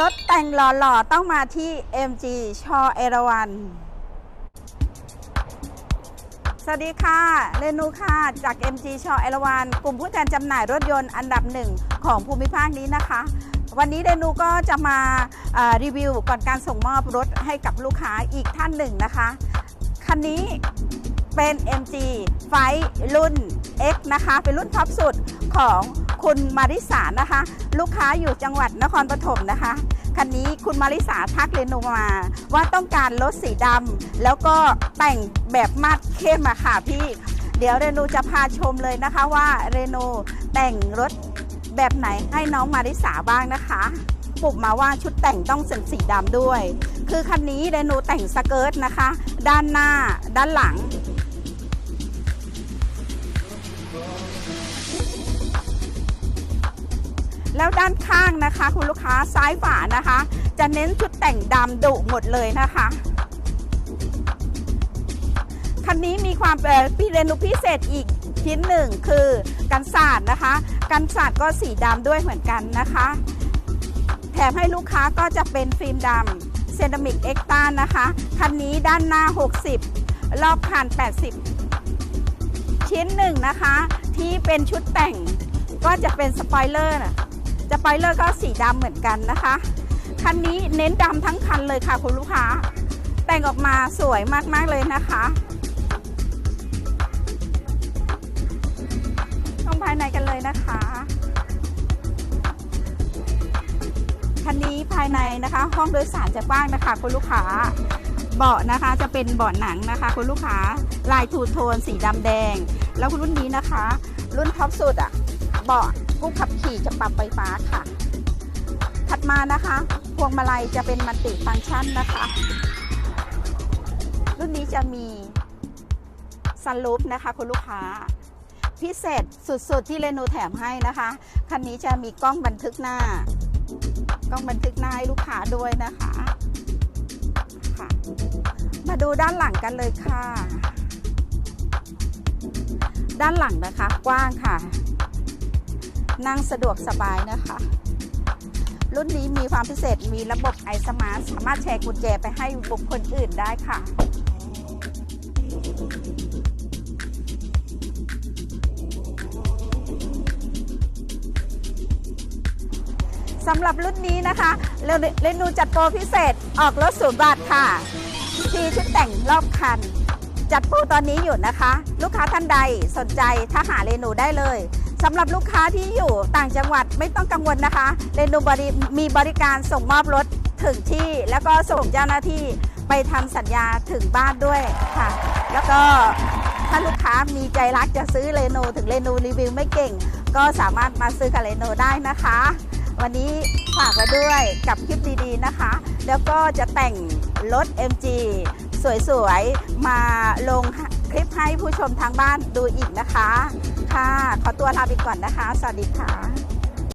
รถแต่งหล่อๆ ต้องมาที่ MG ชอเอราวัน สวัสดีค่ะ เรนูค่ะ จาก MG ชอเอราวัน กลุ่มผู้แทนจำหน่ายรถยนต์อันดับหนึ่งของภูมิภาคนี้นะคะ วันนี้เรนูก็จะมารีวิวก่อนการส่งมอบรถให้กับลูกค้าอีกท่านหนึ่งนะคะ คันนี้เป็น MG ไฟรุ่น X นะคะ เป็นรุ่นท็อปสุดของ คุณมาริสานะคะ ลูกค้าอยู่จังหวัดนครปฐมนะคะ คันนี้คุณมาริสาทักเรนูมา ว่าต้องการรถสีดำแล้วก็แต่งแบบมัดเข้มอะค่ะพี่ เดี๋ยวเรนูจะพาชมเลยนะคะว่าเรนูแต่งรถแบบไหนให้น้องมาริสาบ้างนะคะปลุกมาว่าชุดแต่งต้องเป็นสีดำด้วย คือคันนี้เรนูแต่งสเกิร์ตนะคะ ด้านหน้า ด้านหลัง แล้วด้านข้างนะคะ คุณลูกค้าซ้ายฝานะคะ จะเน้นชุดแต่งดำดุหมดเลยนะคะคันนี้มีความเอ่อพี่เรนูพิเศษอีกชิ้นหนึ่งคือกันศาสตร์นะคะ กันศาสตร์ก็สีดำด้วยเหมือนกันนะคะ แถมให้ลูกค้าก็จะเป็นฟิล์มดำเซรามิกเอ็กตานะคะ คันนี้ด้านหน้า 60 รอบคัน80 ชิ้นหนึ่งนะคะ ที่เป็นชุดแต่งก็จะเป็นสปอยเลอร์นะ สปอยเลอร์ก็สีดำเหมือนกันนะคะ คันนี้เน้นดำทั้งคันเลยค่ะคุณลูกค้า แต่งออกมาสวยมากๆเลยนะคะต้องภายในกันเลยนะคะ คันนี้ภายในนะคะ ห้องโดยสารจะกว้างนะคะคุณลูกค้า เบาะนะคะจะเป็นเบาะหนังนะคะคุณลูกค้า ลายทูโทนสีดำแดง แล้วรุ่นนี้นะคะ รุ่นท็อปสุดอะเบาะ ผู้ขับขี่จะปรับไฟฟ้าค่ะ ถัดมานะคะ พวงมาลัยจะเป็นมัลติฟังก์ชันนะคะ รุ่นนี้จะมีซันลูปนะคะคุณลูกค้า พิเศษสุดๆที่เรโนแถมให้นะคะ คันนี้จะมีกล้องบันทึกหน้า กล้องบันทึกหน้าให้ลูกค้าด้วยนะคะค่ะ มาดูด้านหลังกันเลยค่ะ ด้านหลังนะคะกว้างค่ะ นั่งสะดวกสบายนะคะ รุ่นนี้มีความพิเศษมีระบบไอสมาร์สามารถแชร์กุญแจไปให้บุคคลอื่นได้ค่ะสำหรับรุ่นนี้นะคะเรนูจัดโปรพิเศษออกรถศูนย์บาทค่ะทีชุดแต่งรอบคัน จัดโปรตอนนี้อยู่นะคะ ลูกค้าท่านใดสนใจถ้าหาเรนูได้เลย สำหรับลูกค้าที่อยู่ต่างจังหวัดไม่ต้องกังวลนะคะเรนูบริมีบริการส่งมอบรถถึงที่ แล้วก็ส่งเจ้าหน้าที่ไปทำสัญญาถึงบ้านด้วยค่ะ แล้วก็ถ้าลูกค้ามีใจรักจะซื้อเรนูถึงเรนูรีวิวไม่เก่ง ก็สามารถมาซื้อกับเรนูได้นะคะ วันนี้ฝากไว้ด้วยกับคลิปดีๆนะคะ แล้วก็จะแต่งรถ MG สวยๆ มาลงคลิปให้ผู้ชมทางบ้านดูอีกนะคะ ค่ะ ขอตัวลาไปก่อนนะคะ สวัสดีค่ะ